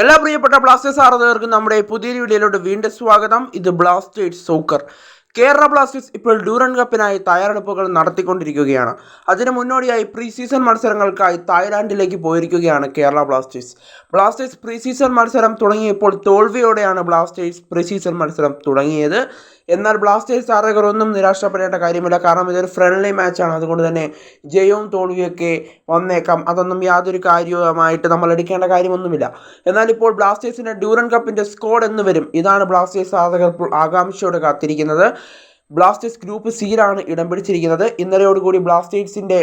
എല്ലാ പ്രിയപ്പെട്ട ബ്ലാസ്റ്റേഴ്സ് ആരാധകർക്കും നമ്മുടെ പുതിയ വീഡിയോയിലോട്ട് വീണ്ടും സ്വാഗതം. ഇത് ബ്ലാസ്റ്റേഴ്സ് സോക്കർ. കേരള ബ്ലാസ്റ്റേഴ്സ് ഇപ്പോൾ ഡ്യൂറൻ കപ്പിനായി തയ്യാറെടുപ്പുകൾ നടത്തിക്കൊണ്ടിരിക്കുകയാണ്. അതിന് മുന്നോടിയായി പ്രീ സീസൺ മത്സരങ്ങൾക്കായി തായ്ലാൻഡിലേക്ക് പോയിരിക്കുകയാണ് Kerala Blasters. Blasters pre season മത്സരം തുടങ്ങിയപ്പോൾ തോൽവിയോടെയാണ് ബ്ലാസ്റ്റേഴ്സ് പ്രീ സീസൺ മത്സരം തുടങ്ങിയത്. എന്നാൽ ബ്ലാസ്റ്റേഴ്സ് ആരാധകർ ഒന്നും നിരാശപ്പെടേണ്ട കാര്യമില്ല. കാരണം ഇതൊരു ഫ്രണ്ട്ലി മാച്ചാണ് അതുകൊണ്ട് തന്നെ ജയവും തോൽവിയൊക്കെ വന്നേക്കാം. അതൊന്നും യാതൊരു കാര്യവുമായിട്ട് നമ്മൾ എടുക്കേണ്ട കാര്യമൊന്നുമില്ല. എന്നാൽ ഇപ്പോൾ ബ്ലാസ്റ്റേഴ്സിന്റെ ഡ്യൂറൻ കപ്പിന്റെ സ്കോഡ് എന്ന് വരും. ഇതാണ് ബ്ലാസ്റ്റേഴ്സ് ആരാധകർ ആകാംക്ഷയോടെ കാത്തിരിക്കുന്നത്. ബ്ലാസ്റ്റേഴ്സ് ഗ്രൂപ്പ് സിയിലാണ് ഇടം പിടിച്ചിരിക്കുന്നത്. ഇന്നലെയോടുകൂടി ബ്ലാസ്റ്റേഴ്സിന്റെ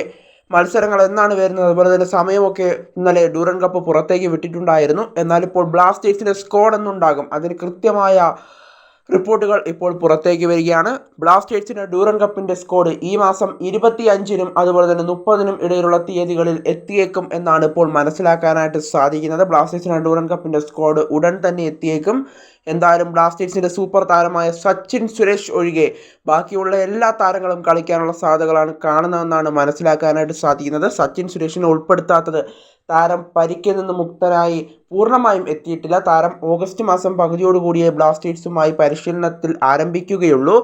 മത്സരങ്ങൾ എന്നാണ് വരുന്നത്. അതുപോലെ തന്നെ സമയമൊക്കെ ഇന്നലെ ഡൂറൻ കപ്പ് പുറത്തേക്ക് വിട്ടിട്ടുണ്ടായിരുന്നു. എന്നാൽ ഇപ്പോൾ ബ്ലാസ്റ്റേഴ്സിന്റെ സ്കോഡ് എന്നുണ്ടാകും. അതിന് കൃത്യമായ റിപ്പോർട്ടുകൾ ഇപ്പോൾ പുറത്തേക്ക് വരികയാണ്. ബ്ലാസ്റ്റേഴ്സിന്റെ ഡൂറൻ കപ്പിന്റെ സ്കോഡ് ഈ മാസം ഇരുപത്തി അഞ്ചിനും അതുപോലെ തന്നെ മുപ്പതിനും ഇടയിലുള്ള തീയതികളിൽ എത്തിയേക്കും എന്നാണ് ഇപ്പോൾ മനസ്സിലാക്കാനായിട്ട് സാധിക്കുന്നത്. ബ്ലാസ്റ്റേഴ്സിന്റെ ഡൂറൻ കപ്പിന്റെ സ്കോഡ് ഉടൻ തന്നെ എത്തിയേക്കും. എന്തായാലും ബ്ലാസ്റ്റേഴ്സിന്റെ സൂപ്പർ താരമായ സച്ചിൻ സുരേഷ് ഒഴികെ ബാക്കിയുള്ള എല്ലാ താരങ്ങളും കളിക്കാനുള്ള സാധ്യതകളാണ് കാണുന്നതെന്നാണ് മനസ്സിലാക്കാനായിട്ട് സാധിക്കുന്നത്. സച്ചിൻ സുരേഷിനെ ഉൾപ്പെടുത്താത്തത് താരം പരിക്കിൽ നിന്ന് മുക്തനായി പൂർണമായും എത്തിയിട്ടില്ല. താരം ഓഗസ്റ്റ് മാസം പകുതിയോടുകൂടിയേ ബ്ലാസ്റ്റേഴ്സുമായി പരിശീലനത്തിൽ ആരംഭിക്കുകയുള്ളൂ.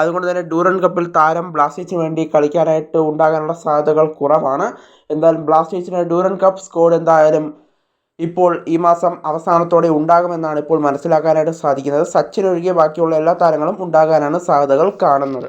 അതുകൊണ്ട് തന്നെ ഡൂറൻ കപ്പിൽ താരം ബ്ലാസ്റ്റേഴ്സിന് വേണ്ടി കളിക്കാനായിട്ട് ഉണ്ടാകാനുള്ള സാധ്യതകൾ കുറവാണ്. എന്തായാലും ബ്ലാസ്റ്റേഴ്സിന് ഡൂറൻ കപ്പ് സ്കോഡ് എന്തായാലും ഇപ്പോൾ ഈ മാസം അവസാനത്തോടെ ഉണ്ടാകുമെന്നാണ് ഇപ്പോൾ മനസ്സിലാക്കാനായിട്ട് സാധിക്കുന്നത്. സച്ചിൻ ഒഴികെ ബാക്കിയുള്ള എല്ലാ താരങ്ങളും ഉണ്ടാകാനാണ് സാധ്യതകൾ കാണുന്നത്.